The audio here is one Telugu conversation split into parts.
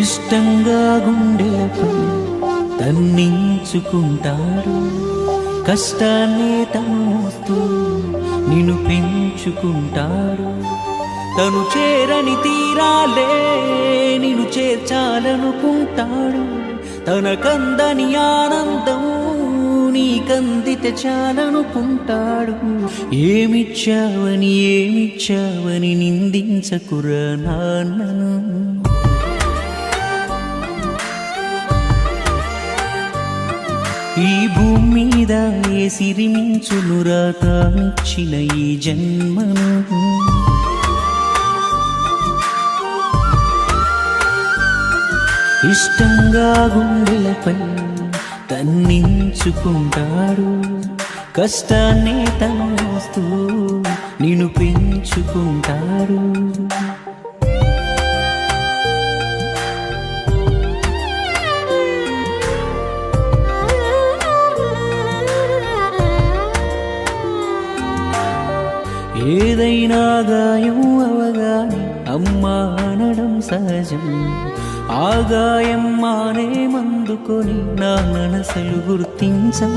ఇష్టంగా గుండెలపై తన్నించుకుంటాడు కష్టాన్ని తమోస్తూ నిన్ను పెంచుకుంటాడు తను చేరని తీరాలే నిన్ను చేర్చాలనుకుంటాడు. తన కందని ఆనందం నీకందితే చాలనుకుంటాడు. ఏమిచ్చావని ఏమిచ్చావని నిందించకురా నాన్నను ఈ భూమి మీద ఏ సిరిమించునురా రాతానిచ్చిన ఈ జన్మను? ఇష్టంగా గుండెలపై తన్నించుకుంటాడు కష్టాన్ని తన వస్తూ నిన్ను పెంచుకుంటాడు. ఏదైనా అవగాని అవగానే అమ్మా అనడం సహజం. ఆదాయం మానే మందుకొని నా మనసులు గుర్తించం.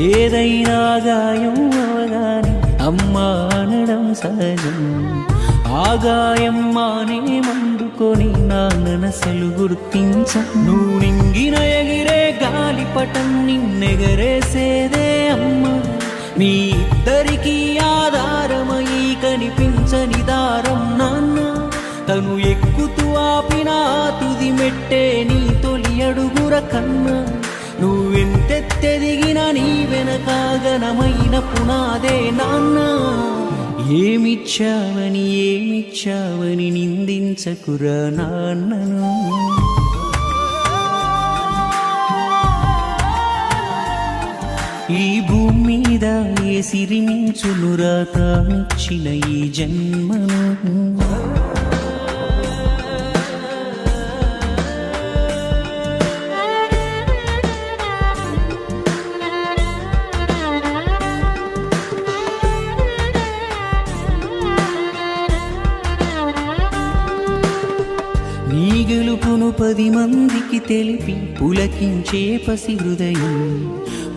ఏదైనా గాయం అవగానే అమ్మా అనడం సహజం. ఆదాయం మానే మందుకొని నా మనసులు గుర్తించం. నువ్వు నింగిన ఎగిరే గాలిపటం నిన్నెగరేసేదే అమ్మా. మీ ఇద్దరికీ కనిపించని దారం నాన్న. తను ఎక్కుతూ ఆపిన తుది మెట్టే నీ తొలి అడుగుర కన్నా. నువ్వెంతెత్తెదిగిన నీ వెనకాగనమైన పునాదే నాన్న. ఏమిచ్చావని ఏమిచ్చావని నిందించకురా నాన్నను. ఈ భూమి మీద ఏ సిరిమించునురా తానిచ్చిన ఈ జన్మను? పది మందికి తెలిపి పులకించే పసి హృదయం.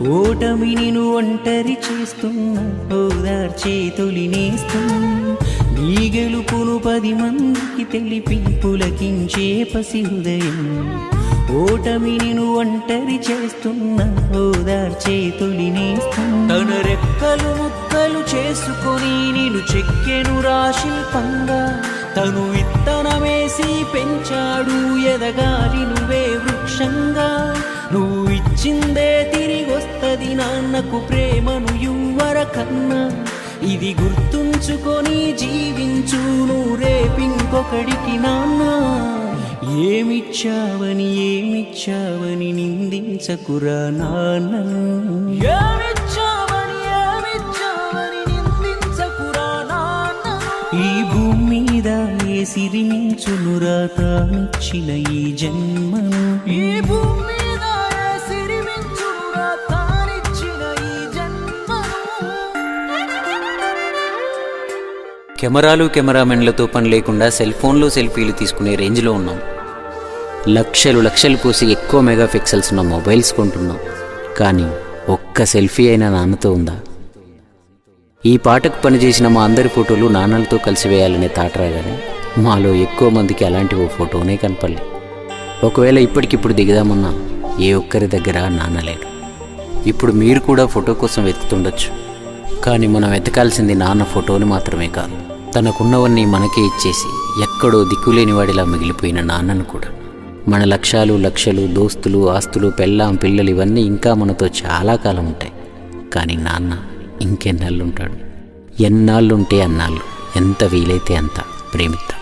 ఓటమి నిన్ను ఒంటరి చేస్తున్న ఓదార్చే తొలినేస్తున్నా నీ గెలుపును పది మందికి తెలిపి పులకించే పసి హృదయం. ఓటమి నిన్ను ఒంటరి చేస్తున్నా ఓదార్చే తొలినేస్తున్నా తన రెక్కలు ముక్కలు చేసుకొని నేను చెక్కెను రాశిల్పంగా. తను ఇత్త చేసి పెంచాడు ఎదగాలి నువ్వే వృక్షంగా. నువ్వు ఇచ్చిందే తిరిగొస్తది నాన్నకు ప్రేమను యువర కన్నా. ఇది గుర్తుంచుకొని జీవించు నువ్వు రేపింకొకడికి నాన్న. ఏమిచ్చావని ఏమిచ్చావని నిందించకురా నాన్న. ఏమిచ్చా భూమి మీద ఏ సిరిమించునురా తానిచ్చిన ఈ జన్మను? ఈ భూమి మీద ఈ జన్మను? కెమెరాలు కెమెరామెన్లతో పని లేకుండా సెల్ ఫోన్లో సెల్ఫీలు తీసుకునే రేంజ్లో ఉన్నాం. లక్షలు లక్షలు పోసి ఎక్కువ మెగా పిక్సెల్స్ ఉన్న మొబైల్స్ కొంటున్నాం. కానీ ఒక్క సెల్ఫీ అయినా నాన్నతో ఉందా? ఈ పాటకు పనిచేసిన మా అందరి ఫోటోలు నాన్నలతో కలిసి వేయాలనే తాటరాగానే మాలో ఎక్కువ మందికి అలాంటి ఓ ఫోటోనే కనపడలే. ఒకవేళ ఇప్పటికిప్పుడు దిగుదామన్నా ఏ ఒక్కరి దగ్గర నాన్న లేడు. ఇప్పుడు మీరు కూడా ఫోటో కోసం వెతుకుతుండొచ్చు. కానీ మనం వెతకాల్సింది నాన్న ఫోటోని మాత్రమే కాదు. తనకున్నవన్నీ మనకే ఇచ్చేసి ఎక్కడో దిక్కులేని వాడిలా మిగిలిపోయిన నాన్నను కూడా. మన లక్ష్యాలు లక్షలు దోస్తులు ఆస్తులు పెళ్ళాం పిల్లలు ఇవన్నీ ఇంకా మనతో చాలా కాలం ఉంటాయి. కానీ నాన్న ఇంకెన్నాళ్ళుంటాడు ఎన్నాళ్ళుంటే అన్నాళ్ళు. ఎంత వీలైతే అంత ప్రేమిద్దాం.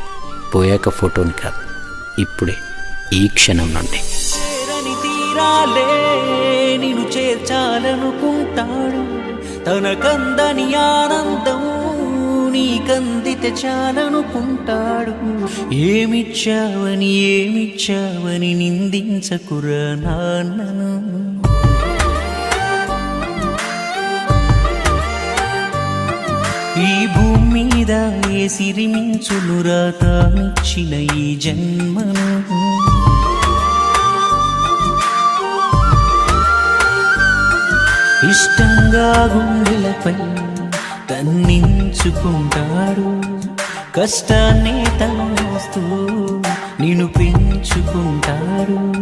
పోయాక ఫోటోని కాదు. ఇప్పుడే ఈ క్షణం నుండి. తీరాలే నిన్ను చేర్చాలనుకుంటాడు. తన కందని ఆనందం నీకందితే చాలనుకుంటాడు ఏమిచ్చావని ఏమిచ్చావని నిందించకురా నాన్నను. ఈ భూమి మీద ఏ సిరిమించును రాతానిచ్చిన ఈ జన్మను? ఇష్టంగా గుండెలపై తన్నించుకుంటాడు. కష్టాన్ని తనస్తూ నిన్ను పెంచుకుంటాడు.